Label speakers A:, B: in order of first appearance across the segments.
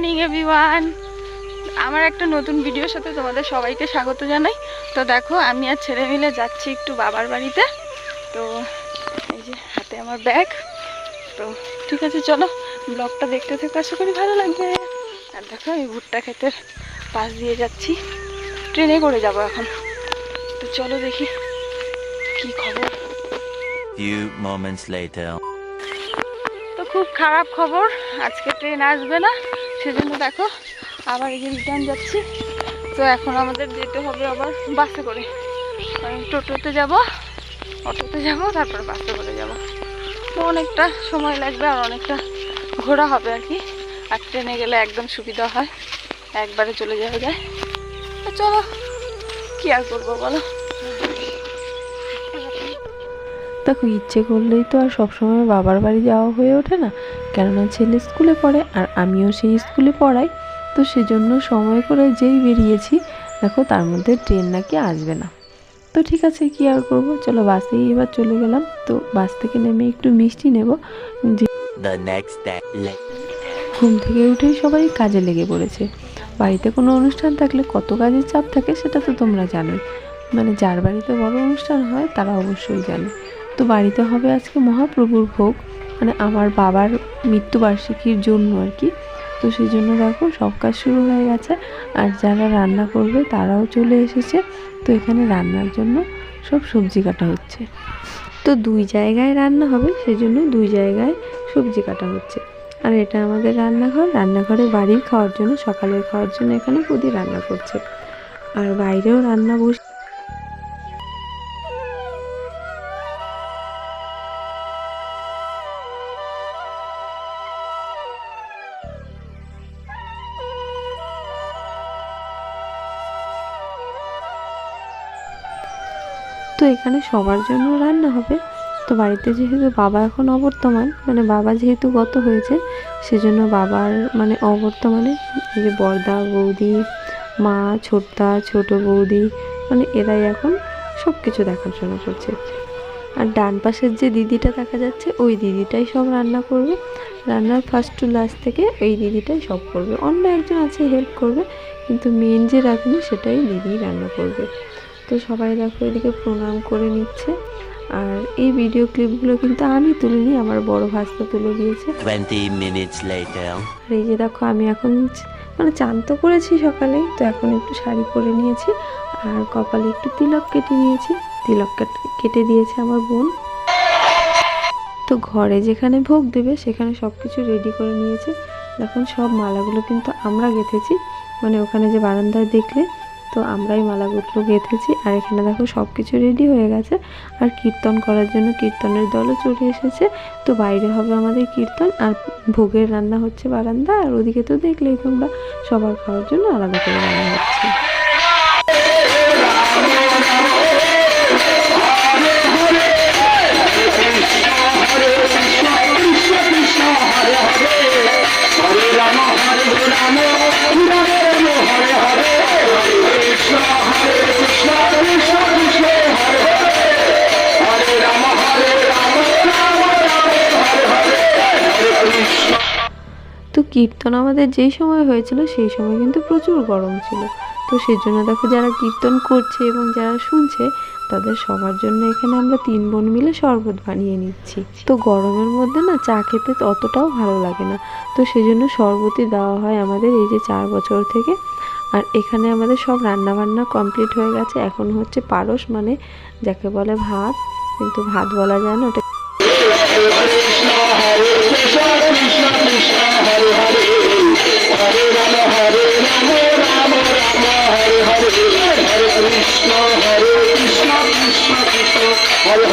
A: Morning everyone আমার একটা নতুন ভিডিওর সাথে তোমাদের সবাইকে স্বাগত জানাই। তো দেখো আমি আর ছেলে মিলে যাচ্ছি একটু বাবার বাড়িতে। তো এই যে হাতে আমার ব্যাগ। তো ঠিক আছে চলো ব্লগটা দেখতে থেকে আশা করি ভালো লাগবে। আর দেখো আমি ভুট্টা ক্ষেতের পাশ দিয়ে যাচ্ছি। ট্রেনে করে যাব এখন। তো চলো দেখি কি খবর।
B: Few moments later.
A: তো খুব খারাপ খবর আজকে ট্রেন আসবে না। সেজন্য দেখো, আবার এই যে রিটার্ন যাচ্ছি। তো এখন আমাদের যেতে হবে আবার বাসে করে। টোটোতে যাব, অটোতে যাব, তারপর বাসে করে যাব। তো অনেকটা সময় লাগবে আর অনেকটা ঘোরা হবে আর কি। আর ট্রেনে গেলে একদম সুবিধা হয়, একবারে চলে যাওয়া যায়। চলো, কি আর করব বলো?
C: দেখো, ইচ্ছে করলেই তো আর সবসময় বাবার বাড়ি যাওয়া হয়ে ওঠে না। কেননা ছেলে স্কুলে পড়ে আর আমিও সেই স্কুলে পড়াই তো সেজন্য সময় করে যেই বেরিয়েছি দেখো তার মধ্যে ট্রেন নাকি আসবে না। তো ঠিক আছে কি আর করব? চলো বাসেই এবার চলে গেলাম। তো বাস থেকে নেমে একটু মিষ্টি নেব। ঘুম থেকে উঠেই সবাই কাজে লেগে পড়েছে। বাড়িতে কোনো অনুষ্ঠান থাকলে কত কাজের চাপ থাকে সেটা তো তোমরা জানোই। মানে যার বাড়িতে বড় অনুষ্ঠান হয় তারা অবশ্যই জানে। তো বাড়িতে হবে আজকে মহাপ্রভুর ভোগ। মানে আমার বাবার মৃত্যুবার্ষিকীর জন্য আর কি। তো সেই জন্য দেখো সব কাজ শুরু হয়ে গেছে। আর যারা রান্না করবে তারাও চলে এসেছে। তো এখানে রান্নার জন্য সব সবজি কাটা হচ্ছে। তো দুই জায়গায় রান্না হবে সেজন্য দুই জায়গায় সবজি কাটা হচ্ছে। আর এটা আমাদের রান্নাঘর। রান্নাঘরে বাড়ির খাওয়ার জন্য, সকালের খাওয়ার জন্য এখানে প্রতি রান্না করছে। আর বাইরেও রান্না বস তো এখানে সবার জন্য রান্না হবে। তো বাড়িতে যেহেতু বাবা এখন অবর্তমান মানে বাবা যেহেতু গত হয়েছে, সেজন্য বাবার মানে অবর্তমানে এই যে বর্দা, বৌদি, মা, ছোটদা, ছোট বৌদি মানে এরাই এখন সব কিছু দেখাশোনা করছে আর ডান পাশের যে দিদিটা দেখা যাচ্ছে, ওই দিদিটাই সব রান্না করবে। রান্নার ফার্স্ট টু লাস্ট থেকে এই দিদিটাই সব করবে। অন্য একজন আছে হেল্প করবে, কিন্তু মেন যে রাঁধুনি, সেটাই দিদি রান্না করবে। তো সবাই দেখো এদিকে প্রণাম করে নিচ্ছে। আর এই ভিডিও ক্লিপগুলো কিন্তু আমি তুলিনি আমার বড় ভাস্তা তুলে দিয়েছে।
B: 20 minutes later.
C: আর এই যে দেখো আমি এখন মানে চান তো করেছি সকালে তো এখন একটু শাড়ি পরে নিয়েছি। আর কপালে একটু তিলক কেটে নিয়েছি। তিলক কেটে দিয়েছে আমার বোন। তো ঘরে যেখানে ভোগ দেবে সেখানে সব কিছু রেডি করে নিয়েছে। এখন সব মালাগুলো কিন্তু আমরা গেঁথেছি। মানে ওখানে যে বারান্দায় দেখলে তো আমরাই মালাগুলো গেঁথেছি। আর এখানে দেখো সব কিছু রেডি হয়ে গেছে। আর কীর্তন করার জন্য কীর্তনের দলও চলে এসেছে। তো বাইরে হবে আমাদের কীর্তন আর ভোগের রান্না হচ্ছে বারান্দা। আর ওদিকে তো দেখলেই তোমরা সবার খাওয়ার জন্য আলাদা করে রান্না হচ্ছে। কীর্তন আমাদের যেই সময় হয়েছিল সেই সময় কিন্তু প্রচুর গরম ছিল। তো সেই জন্য দেখো যারা কীর্তন করছে এবং যারা শুনছে, তাদের সবার জন্য এখানে আমরা তিন বোন মিলে শরবত বানিয়ে নিচ্ছি। তো গরমের মধ্যে না চা খেতে অতটাও ভালো লাগে না। তো সেই জন্য শরবতই দেওয়া হয় আমাদের এই যে চার বছর থেকে। আর এখানে আমাদের সব রান্না বান্না কমপ্লিট হয়ে গেছে। এখন হচ্ছে পারস মানে যাকে বলে ভাত, কিন্তু ভাত বলা যায় না, ওটা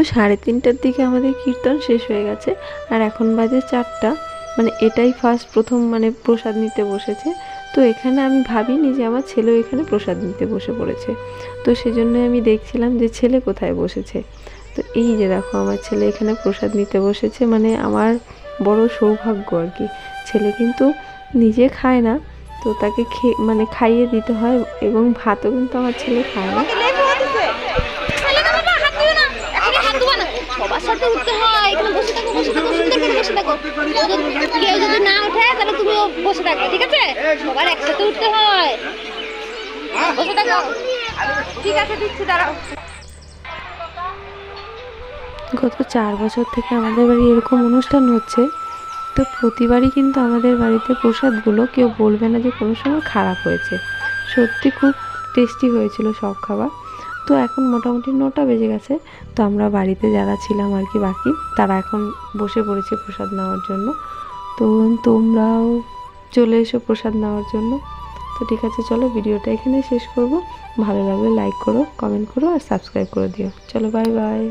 C: তো সাড়ে তিনটার দিকে আমাদের কীর্তন শেষ হয়ে গেছে। আর এখন বাজে চারটা। মানে এটাই ফার্স্ট প্রথম মানে প্রসাদ নিতে বসেছে। তো এখানে আমি ভাবিনি যে আমার ছেলেও এখানে প্রসাদ নিতে বসে পড়েছে। তো সেজন্য আমি দেখছিলাম যে ছেলে কোথায় বসেছে। তো এই যে দেখো আমার ছেলে এখানে প্রসাদ নিতে বসেছে। মানে আমার বড় সৌভাগ্য আর কি। ছেলে কিন্তু নিজে খায় না। তো তাকে খেয়ে মানে খাইয়ে দিতে হয় এবং ভাতও কিন্তু আমার ছেলে খায় না।
D: উঠতে হয় এখানে বসে থাকো বসে থাকো করে বসে থাকো। কেউ যদি না তাহলে তুমিও বসে ঠিক আছে? সবার একসাথে উঠতে হয়। বসে থাকো।
A: ঠিক আছে, দিচ্ছি, দাঁড়াও।
C: গত চার বছর থেকে আমাদের বাড়ি এরকম অনুষ্ঠান হচ্ছে, তো প্রতিবারই কিন্তু আমাদের বাড়িতে প্রসাদগুলো কেউ বলবে না যে কোনো সময় খারাপ হয়েছে। সত্যি খুব টেস্টি হয়েছিল সব খাবার। তো এখন মোটামুটি নটা বেজে গেছে, তো আমরা বাড়িতে যারা ছিলাম আর কি বাকি, তারা এখন বসে পড়েছে প্রসাদ নেওয়ার জন্য। তো তোমরাও চলে এসো প্রসাদ নেওয়ার জন্য। তো ঠিক আছে, চলো ভিডিওটা এখানে শেষ করব। ভালো লাগলে লাইক করো কমেন্ট করো আর সাবস্ক্রাইব করে দিও। চলো বাই বাই